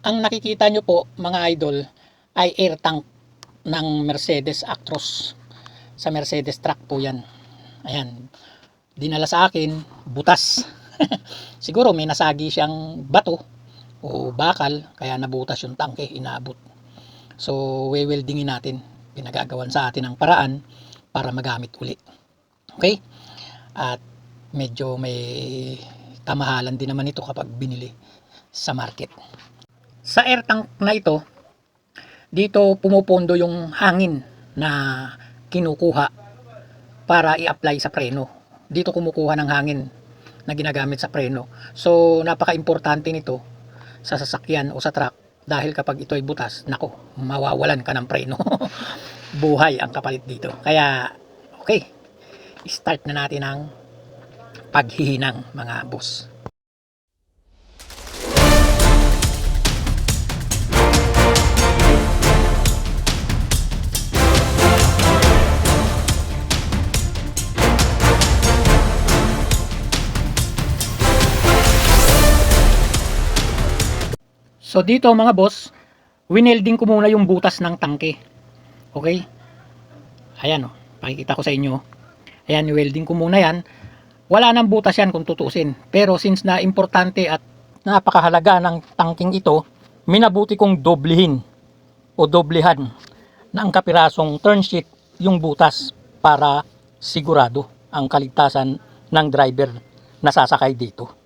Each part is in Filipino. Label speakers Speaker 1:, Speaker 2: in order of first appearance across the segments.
Speaker 1: ang nakikita nyo po mga idol ay air tank ng Mercedes Actros. Sa Mercedes truck po yan. Ayan. Dinala sa akin, butas. Siguro may nasagi siyang bato o bakal, kaya nabutas yung tangke, inaabot. So, weweldingin natin. Pinagagawan sa atin ng paraan para magamit uli. Okay? At medyo may kamahalan din naman ito kapag binili sa market. Sa air tank na ito, dito pumupondo yung hangin na kinukuha para i-apply sa preno. Dito kumukuha ng hangin na ginagamit sa preno. So, napaka-importante nito sa sasakyan o sa truck dahil kapag ito ay butas, nako, mawawalan ka ng preno. Buhay ang kapalit dito. Kaya, okay, start na natin ang paghihinang mga boss. So dito mga boss, winelding ko muna yung butas ng tangke. Okay? Ayan o, pakikita ko sa inyo. Ayan, welding ko muna yan. Wala nang butas yan kung tutusin. Pero since na importante at napakahalaga ng tangking ito, minabuti kong doblehin o doblehan ng kapirasong turn sheet yung butas para sigurado ang kaligtasan ng driver na sasakay dito.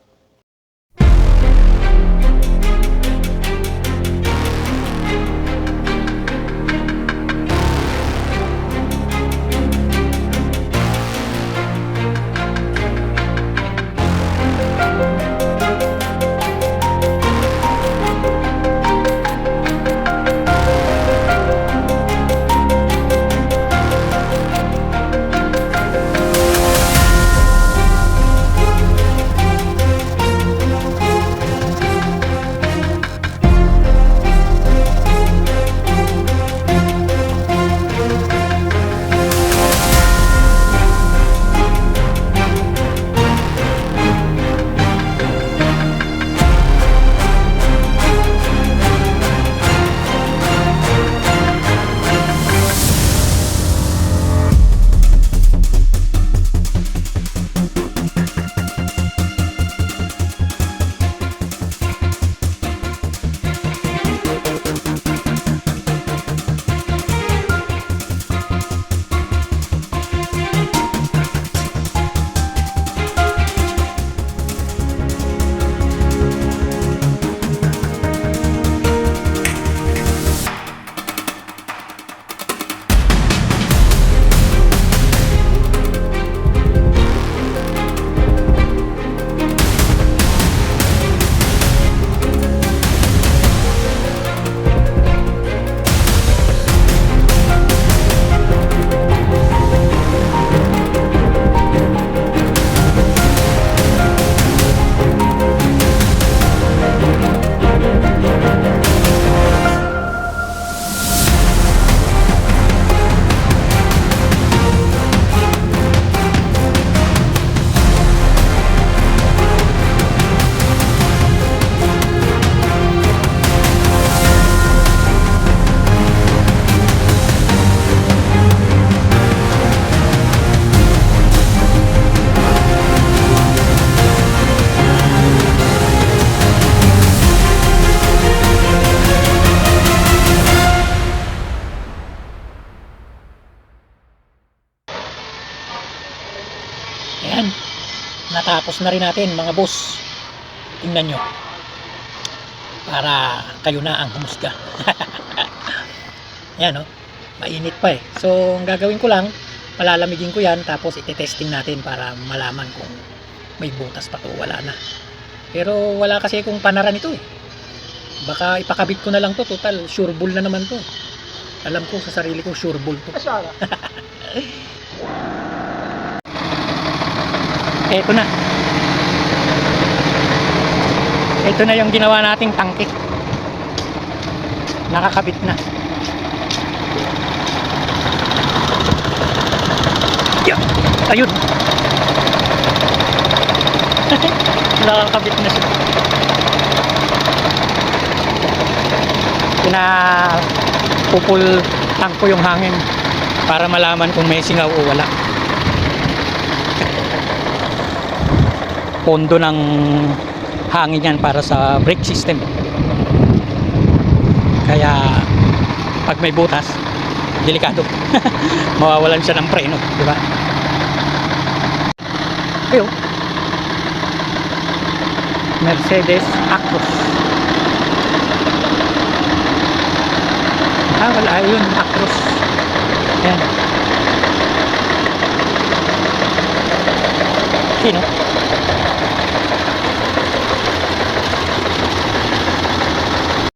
Speaker 1: Ayan. Natapos na rin natin mga boss. Tingnan nyo. Para kayo na ang humusga. Ayan o. Mainit pa eh. So, ang gagawin ko lang, palalamigin ko yan tapos ite-testing natin para malaman kung may butas pa to wala na. Pero wala kasi kung panaran ito eh. Baka ipakabit ko na lang to. Total, sure bull na naman to. Alam ko sa sarili ko, sure bull to. Ito na. Ito na yung ginawa nating tangke. Nakakabit na. Yeah. Ayun. Nakakabit na siya. pina pupul tank ko yung hangin para malaman kung may singaw o wala. Pondo ng hangin yan para sa brake system. Kaya pag may butas, delikado. Mawawalan siya ng preno, di ba? Ayun. Mercedes Actros. Ah, wala. Ayun, Actros. Ayan. Sino?